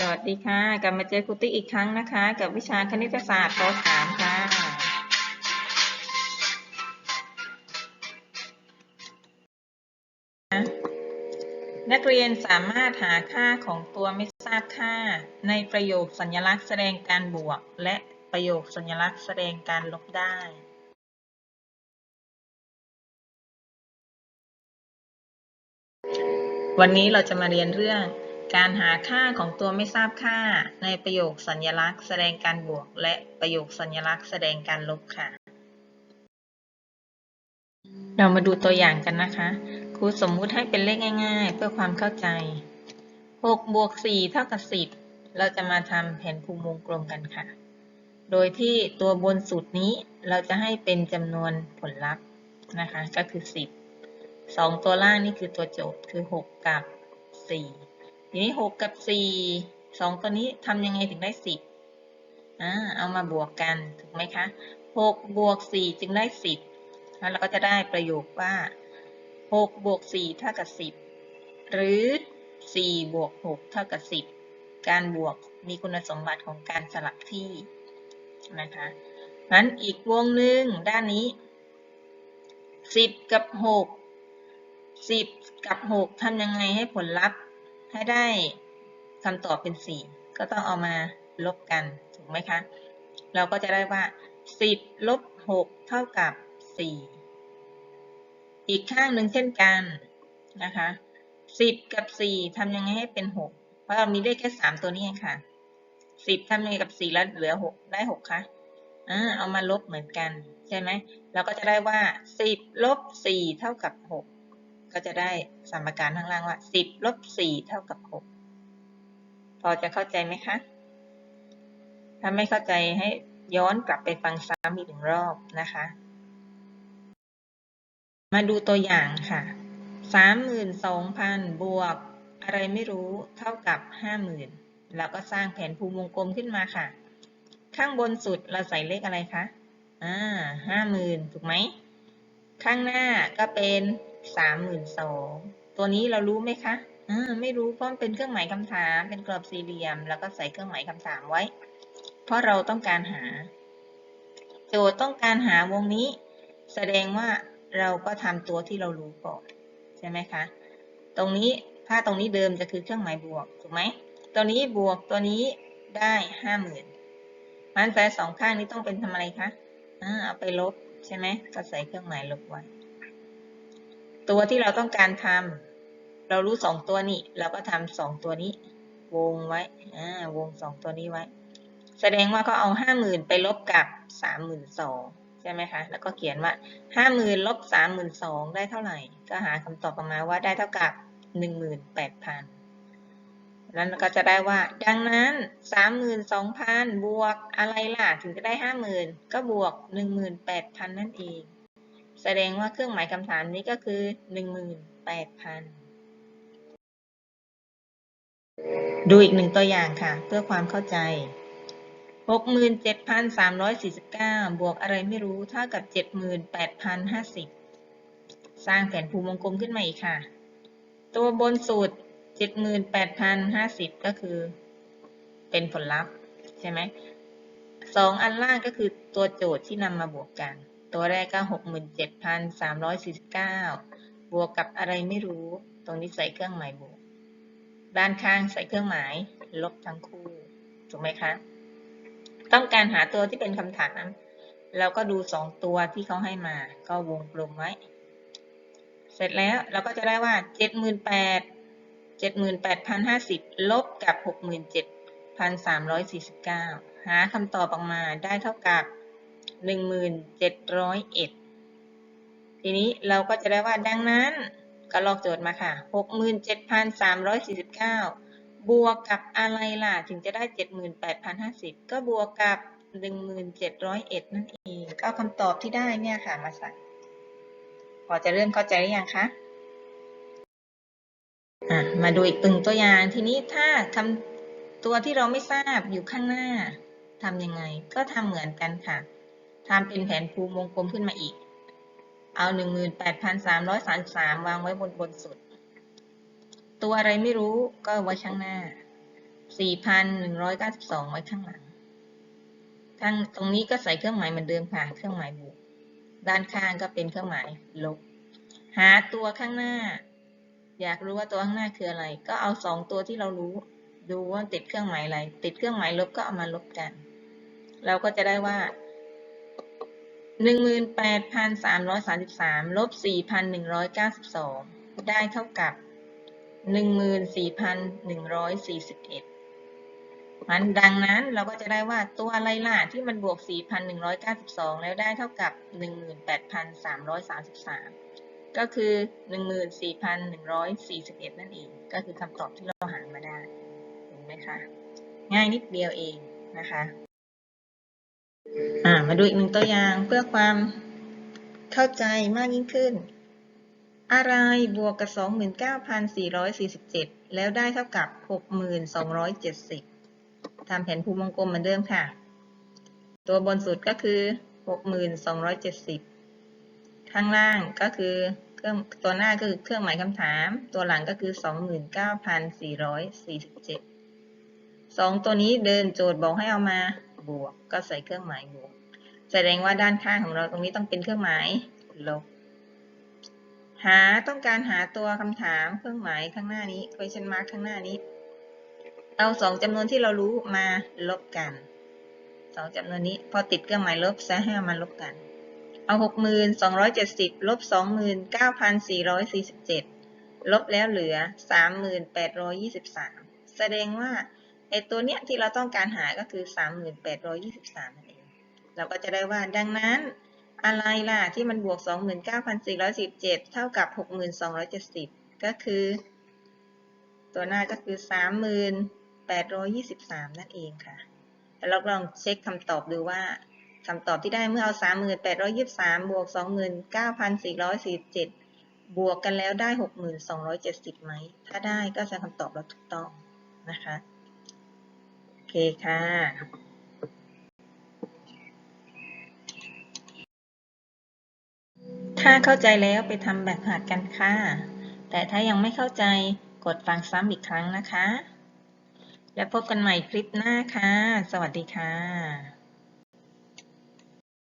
สวัสดีค่ะ กลับมาเจอครูติ๊กอีกครั้งนะคะ กับวิชาคณิตศาสตร์ป .3 ค่ะ นักเรียนสามารถหาค่าของตัวไม่ทราบค่า ในประโยคสัญลักษณ์แสดงการบวก และประโยคสัญลักษณ์แสดงการลบได้วันนี้เราจะมาเรียนเรื่อง การหาค่าของตัวไม่ทราบค่าในประโยคสัญลักษณ์แสดงการบวก และประโยคสัญลักษณ์แสดงการลบค่ะ เรามาดูตัวอย่างกันนะคะ ครูสมมุติให้เป็นเลขง่าย ๆ เพื่อความเข้าใจ 6บวก4เท่ากับ10 เราจะมาทำแผนภูมิวงกลมกันค่ะ โดยที่ตัวบนสุดนี้เราจะให้เป็นจำนวนผลลัพธ์นะคะ ก็คือ 10 2 ตัวล่างนี่คือตัวโจทย์คือ 6 กับ 4 ทีนี้6กับ4 2ตัวนี้ทำยังไงถึงได้10อ่าเอามาบวกกันถูกไหมคะ6บวก4จึงได้10แล้วเราก็จะได้ประโยคว่า6บวก4เท่ากับ10หรือ4บวก6เท่ากับ10การบวกมีคุณสมบัติของการสลับที่นะคะนั้นอีกวงหนึ่งด้านนี้10กับ6 10กับ6ทำยังไงให้ผลลัพธ์ ให้ได้คำตอบเป็น 4 ก็ต้องเอามาลบกัน ถูกไหมคะ เราก็จะได้ว่า 10ลบ6เท่ากับ 4 อีกข้างหนึ่งเช่นกันนะคะ 10 กับ 4ทำยังไงให้เป็น 6 เพราะเรามีเลขแค่ 3 ตัวนี้เองค่ะ 10ทำยังไงกับ 4 แล้วเหลือ 6 ได้ 6คะอ่าเอามาลบเหมือนกัน ใช่ไหมเราก็จะได้ว่า 10ลบ4เท่ากับ 6 ก็จะได้สมการข้างล่างว่า10ลบ4เท่ากับ6พอจะเข้าใจไหมคะ ถ้าไม่เข้าใจให้ย้อนกลับไปฟังซ้ำอีกหนึ่งรอบนะคะ มาดูตัวอย่างค่ะ32,000บวกอะไรไม่รู้เท่ากับ50,000แล้วก็สร้างแผนภูมิวงกลมขึ้นมาค่ะ ข้างบนสุดเราใส่เลขอะไรคะ อ่าห้าหมื่นถูกไหม ข้างหน้าก็เป็น สามหมื่นสองตัวนี้เรารู้ไหมคะอ่าไม่รู้เพราะมันเป็นเครื่องหมายคำถาม เป็นกรอบสี่เหลี่ยม แล้วก็ใส่เครื่องหมายคำถามไว้ เพราะเราต้องการหา โจทย์ต้องการหาวงนี้ แสดงว่าเราก็ทำตัวที่เรารู้ก่อนใช่ไหมคะ ตรงนี้ถ้าตรงนี้เดิมจะคือเครื่องหมายบวกถูกไหมตัวนี้บวกตัวนี้ได้ห้าหมื่นมันแปลสองข้างนี้ต้องเป็นทำอะไรคะอ่าเอาไปลบใช่ไหมก็ใส่เครื่องหมายลบไว้ ตัวที่เราต้องการทำเรารู้สองตัวนี้ เราก็ทำสองตัวนี้ วงไว้อ่าวงสองตัวนี้ไว้ แสดงว่าเขาเอาห้าหมื่นไปลบกับสามหมื่นสองใช่ไหมคะ แล้วก็เขียนว่าห้าหมื่นลบสามหมื่นสองได้เท่าไหร่ ก็หาคำตอบออกมาว่าได้เท่ากับหนึ่งหมื่นแปดพันนั้นก็จะได้ว่า ดังนั้นสามหมื่นสองพันบวกอะไรล่ะ ถึงจะได้ห้าหมื่นก็บวกหนึ่งหมื่นแปดพันนั่นเอง แสดงว่าเครื่องหมายคำถามนี้ก็คือหนึ่งหมื่นแปดพันดูอีกหนึ่งตัวอย่างค่ะ เพื่อความเข้าใจหกหมื่นเจ็ดพันสามร้อยสี่สิบเก้าบวกอะไรไม่รู้เท่ากับเจ็ดหมื่นแปดพันห้าสิบสร้างแผนภูมิวงกลมขึ้นมาอีกค่ะ ตัวบนสุดเจ็ดหมื่นแปดพันห้าสิบก็คือ เป็นผลลัพธ์ใช่ไหมสองอันล่างก็คือตัวโจทย์ที่นำมาบวกกัน ตัวแรกก็หกหมื่นเจ็ดพันสามร้อยสี่สิบเก้าบวกกับอะไรไม่รู้ ตรงนี้ใส่เครื่องหมายบวก ด้านข้างใส่เครื่องหมาย ลบทั้งคู่ ถูกไหมคะ ต้องการหาตัวที่เป็นคำถามเราก็ดูสองตัวที่เขาให้มา ก็วงกลมไว้ เสร็จแล้วเราก็จะได้ว่าเจ็ดหมื่นแปดเจ็ดหมื่นแปดพันห้าสิบลบกับหกหมื่นเจ็ดพันสามร้อยสี่สิบเก้าหาคำตอบออกมาได้เท่ากับ หนึ่งหมื่นเจ็ดร้อยเอ็ดทีนี้เราก็จะได้ว่าดังนั้นก็ลอกโจทย์มาค่ะหกหมื่นเจ็ดพันสามร้อยสี่สิบเก้าบวกกับอะไรล่ะ ถึงจะได้เจ็ดหมื่นแปดพันห้าสิบก็บวกกับหนึ่งหมื่นเจ็ดร้อยเอ็ดนั่นเองก็เอาคำตอบที่ได้เนี่ยค่ะมาใส่ พอจะเริ่มเข้าใจหรือยังคะอะมาดูอีกตึงตัวอย่างทีนี้ถ้าคำตัวที่เราไม่ทราบอยู่ข้างหน้าทำยังไงก็ทำเหมือนกันค่ะ ทำเป็นแผนภูมิวงกลมขึ้นมาอีก เอาหนึ่งหมื่นแปดพันสามร้อยสามสามวางไว้บนบนสุด ตัวอะไรไม่รู้ก็ไว้ข้างหน้า 4,192 ไว้ข้างหลังข้างตรงนี้ก็ใส่เครื่องหมายเหมือนเดิมค่ะ เครื่องหมายบวก ด้านข้างก็เป็นเครื่องหมายลบ หาตัวข้างหน้า อยากรู้ว่าตัวข้างหน้าคืออะไร ก็เอาสองตัวที่เรารู้ ดูว่าติดเครื่องหมายอะไร ติดเครื่องหมายลบก็เอามาลบกัน เราก็จะได้ว่า 18,333ลบ4,192ได้เท่ากับ14,141มันดังนั้นเราก็จะได้ว่าตัวอะไรล่ะที่มันบวก 4,192 แล้วได้เท่ากับ 18,333 ก็คือ 14,141 นั่นเอง ก็คือคำตอบที่เราหามาได้เห็นไหมคะ ง่ายนิดเดียวเองนะคะ มาดูอีกหนึ่งตัวอย่างเพื่อความเข้าใจมากยิ่งขึ้น อะไรบวกกับ 29,447 แล้วได้เท่ากับ 6,270 ทำแผนภูมิวงกลมเหมือนเดิมค่ะ ตัวบนสุดก็คือ 6,270 ข้างล่างก็คือเครื่องตัวหน้าก็คือเครื่องหมายคำถาม ตัวหลังก็คือ 29,447สองตัวนี้เดินโจทย์บอกให้เอามา บวก ก็ใส่เครื่องหมายบวก แสดงว่าด้านข้างของเราตรงนี้ต้องเป็นเครื่องหมายลบ หาต้องการหาตัวคำถามเครื่องหมายข้างหน้านี้ question mark ข้างหน้านี้ เอาสองจำนวนที่เรารู้มาลบกันสองจำนวนนี้ พอติดเครื่องหมายลบซะให้เอามาลบกัน เอาหกหมื่นสองร้อยเจ็ดสิบลบสองหมื่นเก้าพันสี่ร้อยสี่สิบเจ็ดลบแล้วเหลือสามหมื่นแปดร้อยยี่สิบสามแสดงว่า ไอตัวเนี้ยที่เราต้องการหาก็คือสามหมื่นแปดร้อยยี่สิบสามนั่นเอง เราก็จะได้ว่าดังนั้นอะไรล่ะที่มันบวก 29,417 เท่ากับ 6,270 ก็คือ ตัวหน้าก็คือ 3,823 นั่นเองค่ะ แล้วเราลองเช็คคำตอบดูว่าคำตอบที่ได้เมื่อเอา 3,823 บวก 29,447 บวกกันแล้วได้ 6,270 ไหม ถ้าได้ก็จะคำตอบเราถูกต้องนะคะ เคค่ะถ้าเข้าใจแล้วไปทำแบบหัดกันค่ะ แต่ถ้ายังไม่เข้าใจกดฟังซ้ำอีกครั้งนะคะ แล้วพบกันใหม่คลิปหน้าค่ะ สวัสดีค่ะ